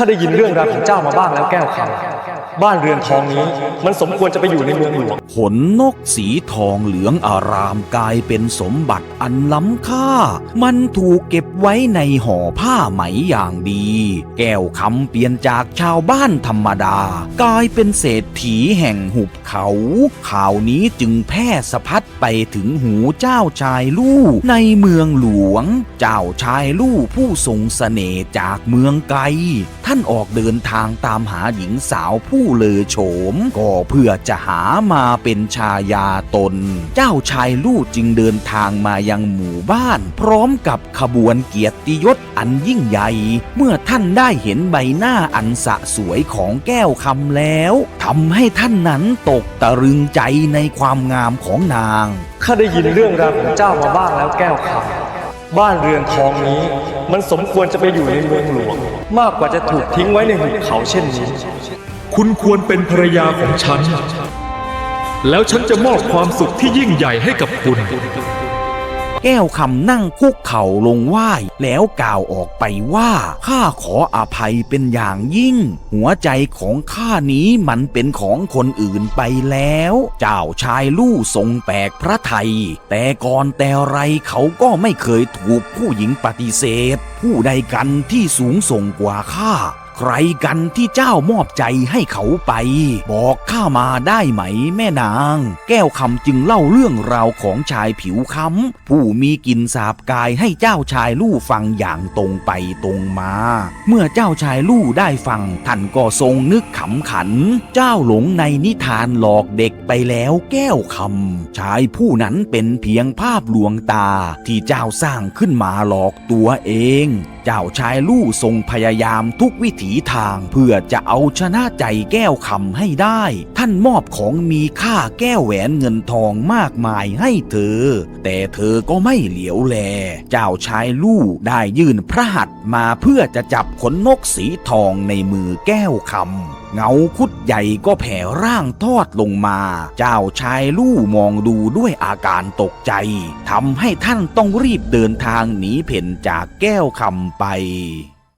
ข้าได้ยินเรื่องราวของเจ้ามาบ้างแล้วแก้วคำบ้านเรือนทองนี้ มันสมควรจะไปอยู่ในเมืองหลวงขนนกสีทองเหลืองอารามกลายเป็นสมบัติอันล้ำค่า มันถูกเก็บไว้ในห่อผ้าไหมอย่างดี แก้วคำเปลี่ยนจากชาวบ้านธรรมดา กลายเป็นเศรษฐีแห่งหุบเขา ข่าวนี้จึงแพร่สะพัดไปถึงหูเจ้าชายลู่ในเมืองหลวง เจ้าชายลู่ผู้ทรงเสน่ห์จากเมืองไกลท่านออกเดินทางตามหาหญิงสาวผู้เลอโฉม ก็เพื่อจะหามาเป็นชายาตน เจ้าชายลู่จึงเดินทางมายังหมู่บ้าน พร้อมกับขบวนเกียรติยศอันยิ่งใหญ่ เมื่อท่านได้เห็นใบหน้าอันสะสวยของแก้วคำแล้วทำให้ท่านนั้นตกตะรึงใจในความงามของนางข้าได้ยินเรื่องราวของเจ้ามาบ้างแล้วแก้วคำ บ้านเรือนทองนี้ มันสมควรจะไปอยู่ในเมืองหลวง มากกว่าจะถูกทิ้งไว้ในหุบเขาเช่นนี้ คุณควรเป็นภรรยาของฉัน แล้วฉันจะมอบความสุขที่ยิ่งใหญ่ให้กับคุณ แก้วคำนั่งคุกเข่าลงไหว้ แล้วกล่าวออกไปว่าข้าขออภัยเป็นอย่างยิ่ง หัวใจของข้านี้มันเป็นของคนอื่นไปแล้ว เจ้าชายลู่ทรงแปลกพระไทย แต่ก่อนแต่ไรเขาก็ไม่เคยถูกผู้หญิงปฏิเสธ ผู้ใดกันที่สูงส่งกว่าข้าใครกันที่เจ้ามอบใจให้เขาไป บอกข้ามาได้ไหมแม่นาง แก้วคำจึงเล่าเรื่องราวของชายผิวค้ำผู้มีกินสาบกายให้เจ้าชายลู่ฟังอย่างตรงไปตรงมา เมื่อเจ้าชายลู่ได้ฟังท่านก็ทรงนึกขำขัน เจ้าหลงในนิทานหลอกเด็กไปแล้วแก้วคำชายผู้นั้นเป็นเพียงภาพลวงตาที่เจ้าสร้างขึ้นมาหลอกตัวเองเจ้าชายลู่ทรงพยายามทุกวิถีทางเพื่อจะเอาชนะใจแก้วคำให้ได้ ท่านมอบของมีค่าแก้วแหวนเงินทองมากมายให้เธอ แต่เธอก็ไม่เหลียวแล เจ้าชายลู่ได้ยื่นพระหัตถ์มาเพื่อจะจับขนนกสีทองในมือแก้วคำเงาคุดใหญ่ก็แผ่ร่างทอดลงมา เจ้าชายลู่มองดูด้วยอาการตกใจทำให้ท่านต้องรีบเดินทางหนีเพ่นจากแก้วคำไป